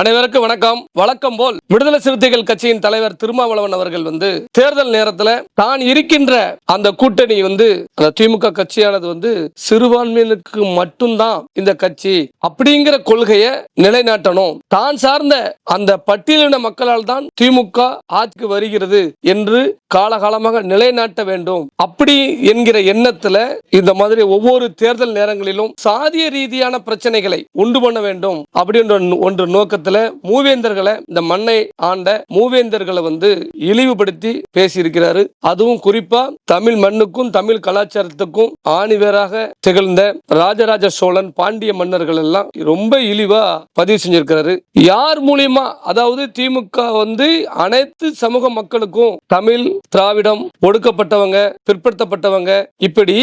அனைவருக்கும் வணக்கம். வழக்கம் போல் விடுதலை சிறுத்தைகள் கட்சியின் தலைவர் திருமாவளவன் அவர்கள் வந்து தேர்தல் நேரத்துல தான் இருக்கின்ற அந்த கூட்டணி வந்து அந்த திமுக கட்சியானது வந்து சிறுபான்மையினருக்கு மட்டும்தான் இந்த கட்சி அப்படிங்கிற கொள்கையை நிலைநாட்டணும். தான் சார்ந்த அந்த பட்டியலின மக்களால் தான் திமுக ஆட்சிக்கு வருகிறது என்று காலகாலமாக நிலைநாட்ட வேண்டும். அப்படி என்கிற எண்ணத்துல இந்த மாதிரி ஒவ்வொரு தேர்தல் நேரங்களிலும் சாதிய ரீதியான பிரச்சனைகளை உண்டு பண்ண வேண்டும் அப்படின்ற ஒன்று நோக்கத்தை இடத்துல மூவேந்தர்களை இந்த மண்ணை ஆண்ட மூவேந்தர்களை வந்து இழிவுபடுத்தி பேசியிருக்கிறாரு. அதுவும் குறிப்பா தமிழ் மண்ணுக்கும் தமிழ் கலாச்சாரத்துக்கும் ஆணிவேராக திகழ்ந்த ராஜராஜ சோழன் பாண்டிய மன்னர்கள் எல்லாம் ரொம்ப இழிவா பதிவு செஞ்சிருக்கிறாரு. யார் மூலியமா அதாவது திமுக வந்து அனைத்து சமூக மக்களுக்கும் தமிழ் திராவிடம் ஒடுக்கப்பட்டவங்க பிற்படுத்தப்பட்டவங்க இப்படி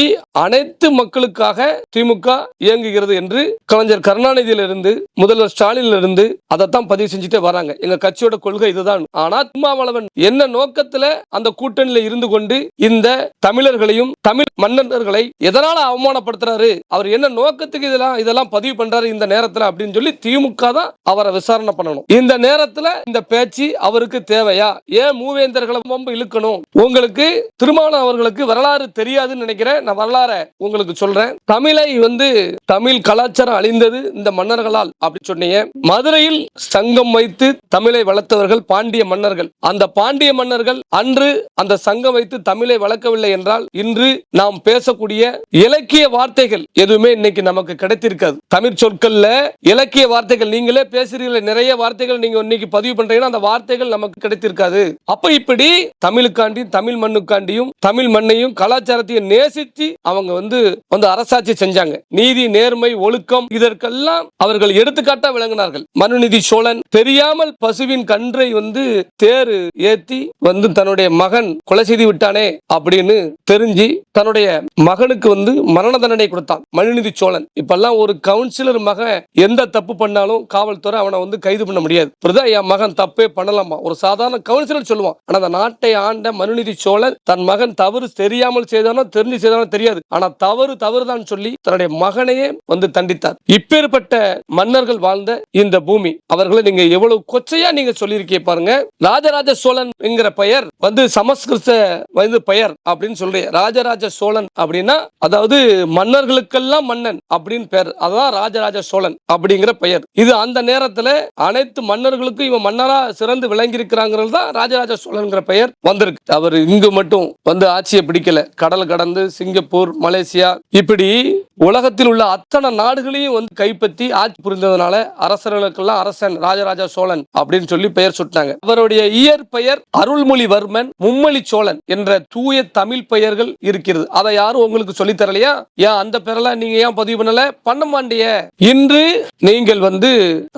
அனைத்து மக்களுக்காக திமுக இயங்குகிறது என்று கலைஞர் கருணாநிதியிலிருந்து முதல்வர் ஸ்டாலின்ல இருந்து அதைத்தான் பதிவு செஞ்சுட்டே வராங்க. எங்க கட்சியோட கொள்கை இதுதான். ஆனா திருமாவளவன் என்ன நோக்கத்துல அந்த கூட்டணியில இருந்து கொண்டு இந்த தமிழர்களையும் தமிழ் மன்னர்களை எதனால அவமானப்படுத்துறாரு? அவர் என்ன நோக்கத்துக்கு இதெல்லாம் இதெல்லாம் பதிவு பண்றாரு இந்த நேரத்துல அப்படின்னு சொல்லி திமுக தான் அவரை விசாரணை பண்ணணும். இந்த நேரத்துல இந்த பேச்சு அவருக்கு தேவையா? ஏன் மூவேந்தர்களை ரொம்ப இழுக்கணும்? உங்களுக்கு திருமாவளவன் அவர்களுக்கு வரலாறு தெரியாதுன்னு நினைக்கிறேன். நான் வரலாறை உங்களுக்கு சொல்றேன். தமிழை வந்து தமிழ் கலாச்சாரம் அழிந்தது இந்த மன்னர்களால் அப்படி சொன்னீங்க. மதுரையில் சங்கம் வைத்து தமிழை வளர்த்தவர்கள் பாண்டிய மன்னர்கள். அந்த பாண்டிய மன்னர்கள் அன்று அந்த சங்கம் வைத்து தமிழை வளர்க்கவில்லை என்றால் இன்று நாம் பேசக்கூடிய இலக்கிய வார்த்தைகள் எதுவுமே இன்னைக்கு நமக்கு கிடைத்திருக்காது. தமிழ் சொற்கள்ல இலக்கிய வார்த்தைகள் நீங்களே பேசுறீங்களே நிறைய வார்த்தைகள் நீங்க இன்னைக்கு பதிவு பண்றீங்கன்னா அந்த வார்த்தைகள் நமக்கு கிடைத்திருக்காது. அப்ப இப்படி தமிழுக்காண்டியும் தமிழ் மண்ணுக்காண்டியும் தமிழ் மண்ணையும் கலாச்சாரத்தையும் நேசித்து அவங்க வந்து வந்து அரசாட்சி செஞ்சாங்க. நீதி நேர்மை ஒழுக்கம் இதற்கெல்லாம் அவர்கள் எடுத்துக்காட்டா விளங்கினார்கள். மனுநீதி சோழன் தெரியாமல் பசுவின் கன்றை வந்து தேரு ஏத்தி வந்து தன்னுடைய மகன் கொலை செய்து விட்டானே அப்படின்னு தெரிஞ்சு தன்னுடைய மகனுக்கு வந்து மரண தண்டனை கொடுத்தான் மனுநீதி சோழன். இப்பெல்லாம் ஒரு கவுன்சிலர் மகன் எந்த தப்பு பண்ணாலும் காவல்துறை அவனை வந்து கைது பண்ண முடியாது. இப்படிதான் என் மகன் தப்பே பண்ணலாமா? ஒரு சாதாரண கவுன்சிலர் சொல்லுவான். ஆனா அந்த நாட்டை ஆண்ட மனுநீதி சோழன் தன் மகன் தவறு தெரியாமல் செய்தானோ தெரிஞ்சு செய்தானோ தெரியாது. ஆனா தவறு தவறுதான் சொல்லி தன்னுடைய மகனையே வந்து தண்டித்தார். இப்பேற்பட்ட மன்னர்கள் வாழ்ந்த இந்த பூமி. அவர்களை நீங்க எவ்வளவு கொச்சையா நீங்க சொல்லியிருக்கீங்க பாருங்க. ராஜராஜ சோழன் என்கிற பெயர் வந்து சமஸ்கிருத வந்து பெயர் அப்படின்னு சொல்றீங்க. ராஜராஜ சோழன் அப்படின்னா அதாவது மன்னர்களுக்கெல்லாம் மன்னன் அப்படின்னு பெயர் அதான் ராஜராஜ சோழன் அப்படிங்கிற பெயர். இது அந்த நேரத்துல அனைத்து மன்னர்களுக்கும் இவன் மன்னரா சிறந்து விளங்கி இருக்கிறாங்கிறது தான் ராஜராஜ சோழன்கிற பெயர் வந்திருக்கு. அவர் இங்கு மட்டும் வந்து ஆட்சியை பிடிக்கல. கடல் கடந்து சிங்கப்பூர் மலேசியா இப்படி உலகத்தில் உள்ள அத்தனை நாடுகளையும் வந்து கைப்பற்றி ஆட்சி புரிந்ததுனால அரசர்களுக்கெல்லாம் அரசன் ராஜராஜ சோழன் அப்படின்னு சொல்லி பெயர் சுட்டினாங்க. அவருடைய இயற்பெயர் அருள்மொழிவர்மன் மும்மொழி சோழன் என்ற தூய தமிழ் பெயர்கள் இருக்கிறது. அதை யாரும் உங்களுக்கு சொல்லி தரலையா? ஏன் அந்த பெயரெல்லாம் நீங்க ஏன் பதிவு பண்ணல? பண்ண மாட்டிய. இன்று நீங்கள் வந்து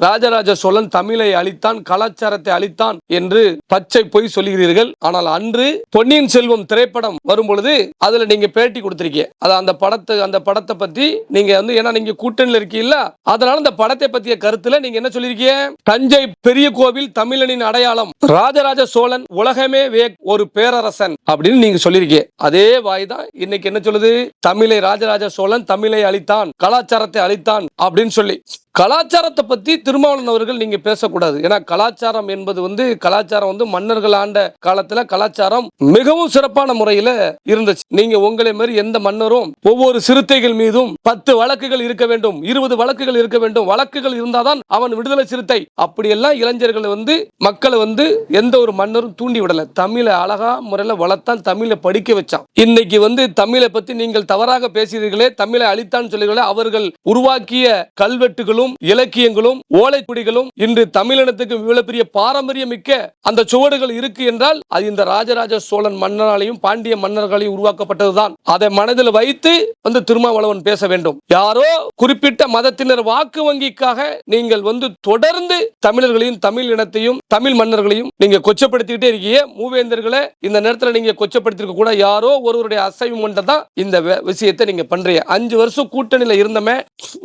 ராஜராஜ சோழன் தமிழை அழித்தான் கலாச்சாரத்தை அழித்தான் என்று பச்சை பொய் சொல்லுகிறீர்கள். ஆனால் அன்று பொன்னியின் செல்வம் திரைப்படம் வரும் பொழுது அதுல நீங்க பேட்டி கொடுத்திருக்கீங்க. அது அந்த படத்தை அந்த படத்தை பத்தி நீங்க வந்து ஏன்னா நீங்க கூட்டணியில் இருக்கீங்களா? அதனால அந்த படத்தை பத்திய கருத்துல நீங்க என்ன அருகே தஞ்சை பெரிய கோவில் தமிழனின் அடையாளம். ராஜராஜ சோழன் உலகமே வே ஒரு பேரரசன் அப்படின்னு நீங்க சொல்லியிருக்கீங்க. அதே வாய் தான் இன்னைக்கு என்ன சொல்லுது? தமிழை ராஜராஜ சோழன் தமிழை அழித்தான் கலாச்சாரத்தை அழித்தான் அப்படின்னு சொல்லி. கலாச்சாரத்தை பத்தி திருமாவளவன் அவர்கள் நீங்க பேசக்கூடாது. ஏன்னா கலாச்சாரம் என்பது வந்து கலாச்சாரம் வந்து மன்னர்கள் ஆண்ட காலத்துல கலாச்சாரம் மிகவும் சிறப்பான முறையில இருந்துச்சு. நீங்க உங்களை மாதிரி எந்த மன்னரும் ஒவ்வொரு சிறுத்தைகள் மீதும் பத்து வழக்குகள் இருக்க வேண்டும் இருபது வழக்குகள் இருக்க வேண்டும். வழக்குகள் இருந்தாதான் அவன் விடுதலை சிறுத்தை. அப்படியெல்லாம் இளைஞர்கள் வந்து மக்களை வந்து எந்த ஒரு மன்னரும் தூண்டி விடல. தமிழை அழகா முறையில வளர்த்தான் தமிழை படிக்க வச்சான். இன்னைக்கு வந்து தமிழை பத்தி நீங்கள் தவறாக பேசுகிறீர்களே தமிழை அழித்தான் சொல்லுங்களே அவர்கள் உருவாக்கிய கல்வெட்டுகளும் இலக்கியங்களும் ஓலைக்குடிகளும் இன்று தமிழினத்துக்கு இவ்வளவு பெரிய பாரம்பரியம் மிக்க அந்த சுவடுகள் இருக்கு என்றால் அது இந்த ராஜராஜ சோழன் மன்னனாலையும் பாண்டிய மன்னர்களையும் உருவாக்கப்பட்டதுதான். அதை மனதில் வைத்து வந்து திருமாவளவன் பேச வேண்டும். யாரோ குறிப்பிட்ட மதத்தினர் வாக்கு வங்கிக்காக நீங்கள் வந்து தொடர்ந்து தமிழர்களையும் தமிழ் இனத்தையும் தமிழ் மன்னர்களையும் நீங்க கொச்சப்படுத்திக்கிட்டே இருக்கீங்க. மூவேந்தர்களை இந்த நேரத்தில் நீங்க கொச்சப்படுத்திருக்க கூட யாரோ ஒருவருடைய அசைவம் கொண்டதான் இந்த விஷயத்தை நீங்க பண்றீங்க. அஞ்சு வருஷம் கூட்டணியில இருந்தமே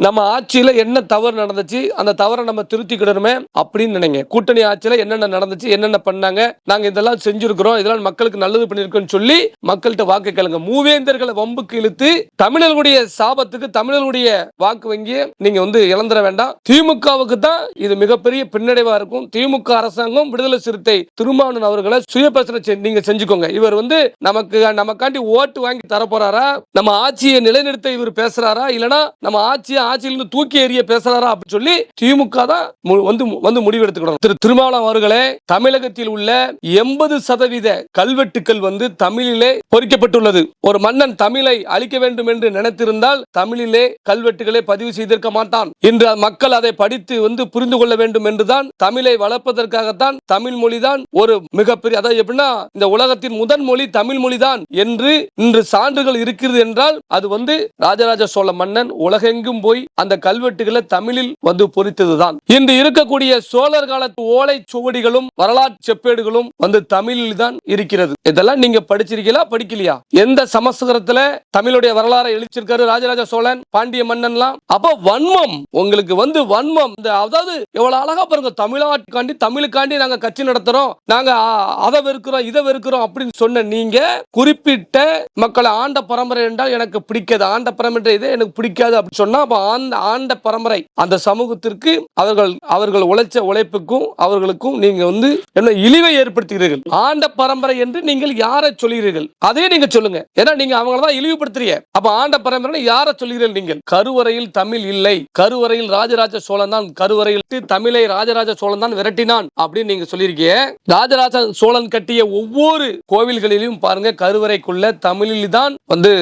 நம்ம ஆட்சியில என்ன தவறு தவறு நடந்துச்சு அந்த தவறை நம்ம திருத்திக்கிடணுமே அப்படின்னு நினைங்க. கூட்டணி ஆட்சியில என்னென்ன நடந்துச்சு என்னென்ன பண்ணாங்க நாங்க இதெல்லாம் செஞ்சிருக்கிறோம் இதெல்லாம் மக்களுக்கு நல்லது பண்ணிருக்கோம்னு சொல்லி மக்கள்கிட்ட வாக்கு கேளுங்க. மூவேந்தர்களை வம்புக்கு இழுத்து தமிழர்களுடைய சாபத்துக்கு தமிழர்களுடைய வாக்கு வங்கியை நீங்க வந்து இழந்துட வேண்டாம். திமுகவுக்கு தான் இது மிகப்பெரிய பின்னடைவா இருக்கும். திமுக அரசாங்கம் விடுதலை சிறுத்தை திருமாவளவன் அவர்களை சுய பிரச்சனை நீங்க செஞ்சுக்கோங்க. இவர் வந்து நமக்கு நமக்காண்டி ஓட்டு வாங்கி தர போறாரா நம்ம ஆட்சியை நிலைநிறுத்த இவர் பேசுறாரா? இல்லனா நம்ம ஆட்சியை ஆட்சியிலிருந்து தூக்கி எறிய பேசுறாரா? அப்படின்னு சொல்லி திமுக தான் வந்து வந்து முடிவெடுத்துக்கணும் திரு திருமாவளம் அவர்களே தமிழகத்தில் உள்ள எண்பது சதவீத கல்வெட்டுக்கள் வந்து தமிழிலே பொறிக்கப்பட்டுள்ளது. ஒரு மன்னன் தமிழை அழிக்க வேண்டும் என்று நினைத்திருந்தால் தமிழிலே கல்வெட்டுகளை பதிவு செய்திருக்க மாட்டான். இன்று மக்கள் அதை படித்து வந்து புரிந்து கொள்ள வேண்டும் என்றுதான் தமிழை வளர்ப்பதற்காகத்தான் தமிழ் மொழிதான் ஒரு மிகப்பெரிய அதாவது எப்படின்னா இந்த உலகத்தின் முதன் மொழி தமிழ் மொழிதான் என்று இன்று சான்றுகள் இருக்கிறது என்றால் அது வந்து ராஜராஜ சோழ மன்னன் உலகெங்கும் போய் அந்த கல்வெட்டுகளை தமிழில் வந்து பொறித்ததுதான். இன்று இருக்கக்கூடிய சோழர் காலத்து ஓலை சுவடிகளும் வரலாற்று செப்பேடுகளும் வந்து தமிழில் தான் இருக்கிறது. இதெல்லாம் நீங்க படிச்சிருக்கீங்களா? படிக்கலையா? எந்த சமஸ்கிருதத்துல தமிழுடைய வரலாறை எழுச்சிருக்காரு ராஜராஜ சோழன் பாண்டிய மன்னன்லாம்? அப்ப வன்மம் உங்களுக்கு வந்து வன்மம். இந்த அதாவது எவ்வளவு அழகா பாருங்க தமிழ்நாட்டுக்காண்டி தமிழுக்காண்டி நாங்க கட்சி நடத்துறோம். நாங்க அதை வெறுக்கிறோம் இதை வெறுக்கிறோம் அப்படின்னு சொன்ன நீங்க குறிப்பிட்ட மக்களை ஆண்ட பரம்பரை என்றால் எனக்கு பிடிக்காது. ஆண்ட பரம்பரை இது எனக்கு பிடிக்காது அப்படின்னு சொன்னா அப்ப ஆண்ட ஆண்ட பரம்பரை அந்த சமூகத்திற்கு அவர்கள் அவர்கள் உழைச்ச உழைப்புக்கும் அவர்களுக்கும் நீங்க வந்து என்ன இழிவை ஏற்படுத்துகிறீர்கள். ஆண்ட பரம்பரை என்று நீங்கள் யாரை சொல்கிறீர்கள்? அதே நீங்க சொல்லுங்க. ஏன்னா நீங்க அவங்கள தான் இழிவுபடுத்துறீங்க. அப்ப ஆண்ட பரம்பரை யாரை சொல்கிறீர்கள் நீங்கள்? கருவறையில் தமிழ் இல்லை. கருவறையில் ராஜராஜ சோழன் தான் கருவறையில் தமிழை ராஜராஜ சோழன் தான் விரட்டினான் அப்படின்னு நீங்க சொல்லியிருக்கீங்க. ராஜராஜ சோழன் கட்டிய ஒவ்வொரு கோவில்களிலும் பாருங்க கருவறைக்குள்ள தமிழில் தான் வந்து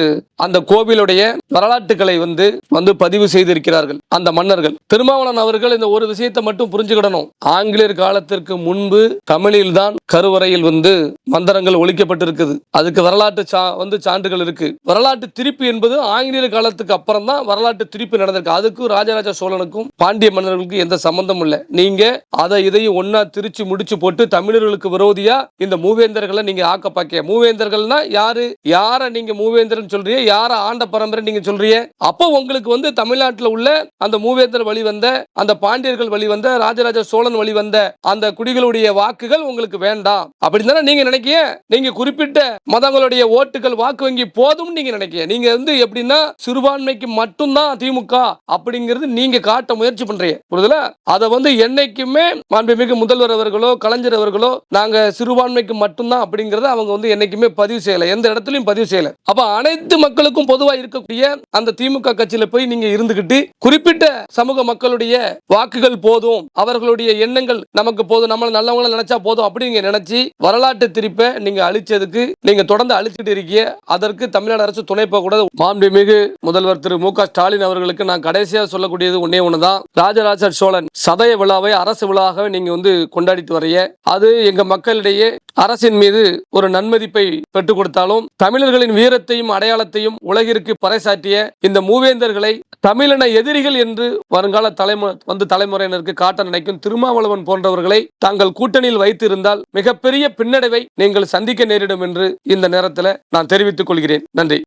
அந்த கோவிலுடைய வரலாற்றுகளை வந்து வந்து பதிவு செய்திருக்கிறார்கள். அந்த மன்னர் மன்னர்கள் திருமாவளவன் அவர்கள் இந்த ஒரு விஷயத்தை மட்டும் புரிஞ்சுக்கிடணும். ஆங்கிலேயர் காலத்திற்கு முன்பு தமிழில் தான் கருவறையில் வந்து மந்திரங்கள் ஒழிக்கப்பட்டிருக்குது. அதுக்கு வரலாற்று சா வந்து சான்றுகள் இருக்கு. வரலாற்று திருப்பி என்பது ஆங்கிலேயர் காலத்துக்கு அப்புறம் தான் வரலாற்று திருப்பி நடந்திருக்கு. அதுக்கும் ராஜராஜ சோழனுக்கும் பாண்டிய மன்னர்களுக்கும் எந்த சம்பந்தமும் இல்லை. நீங்க அதை இதையும் ஒன்னா திருச்சி முடிச்சு போட்டு தமிழர்களுக்கு விரோதியா இந்த மூவேந்தர்களை நீங்க ஆக்க பாக்க மூவேந்தர்கள்னா யாரு? யார நீங்க மூவேந்தர்னு சொல்றீங்க? யார ஆண்ட பரம்பரை நீங்க சொல்றீங்க? அப்போ உங்களுக்கு வந்து தமிழ்நாட்டில் உள்ள அந்த மூவேந்தர் வழி வந்த அந்த பாண்டியர்கள் வழி வந்த ராஜராஜ சோழன் வழி வந்த அந்த குடிகளுடைய வாக்குகள் உங்களுக்கு வேண்டாம். அப்படின்னு தானே நீங்க நினைக்கிய? நீங்க குறிப்பிட்ட மதங்களுடைய ஓட்டுகள் வாக்கு வங்கி போதும் நீங்க நினைக்கிய. நீங்க வந்து எப்படின்னா சிறுபான்மைக்கு மட்டும்தான் திமுக அப்படிங்கிறது நீங்க காட்ட முயற்சி பண்றீங்க. புரியுதுல அதை வந்து என்னைக்குமே மாண்புமிகு முதல்வர் அவர்களோ கலைஞர் அவர்களோ நாங்க சிறுபான்மைக்கு மட்டும்தான் அப்படிங்கறத அவங்க வந்து என்னைக்குமே பதிவு செய்யல. எந்த இடத்துலயும் பதிவு செய்யல. அப்ப அனைத்து மக்களுக்கும் பொதுவா இருக்கக்கூடிய அந்த திமுக கட்சியில போய் நீங்க இருந்துகிட்டு குறிப்பிட்ட சமூக மக்களுடைய வாக்குகள் போதும் அவர்களுடைய எண்ணங்கள் நமக்கு போதும் நம்மளை நல்லவங்களை நினைச்சா போதும் அப்படிங்க நினைச்சு வரலாற்று திரிப்பை நீங்க அழிச்சதுக்கு நீங்க தொடர்ந்து அழிச்சிட்டு இருக்கீங்க. அதற்கு தமிழ்நாடு அரசு துணை போகக்கூடாது. மாண்புமிகு முதல்வர் திரு மு க ஸ்டாலின் அவர்களுக்கு நான் கடைசியா சொல்லக்கூடியது ஒன்னே ஒண்ணுதான். ராஜராஜ சோழன் சதய விழாவை அரசு விழாவாக நீங்க வந்து கொண்டாடிட்டு வரைய அது எங்க மக்களிடையே அரசின் மீது ஒரு நன்மதிப்பை பெற்றுக் கொடுத்தாலும் தமிழர்களின் வீரத்தையும் அடையாளத்தையும் உலகிற்கு பறைசாற்றிய இந்த மூவேந்தர்களை தமிழின எதிரிகள் என்று வருங்கால தலைமு வந்து தலைமுறையினருக்கு காட்ட நினைக்கும் திருமாவளவன் போன்றவர்களை தாங்கள் கூட்டணியில் வைத்திருந்தால் மிகப்பெரிய பின்னடைவை நீங்கள் சந்திக்க நேரிடும் என்று இந்த நேரத்தில் நான் தெரிவித்துக் கொள்கிறேன். நன்றி.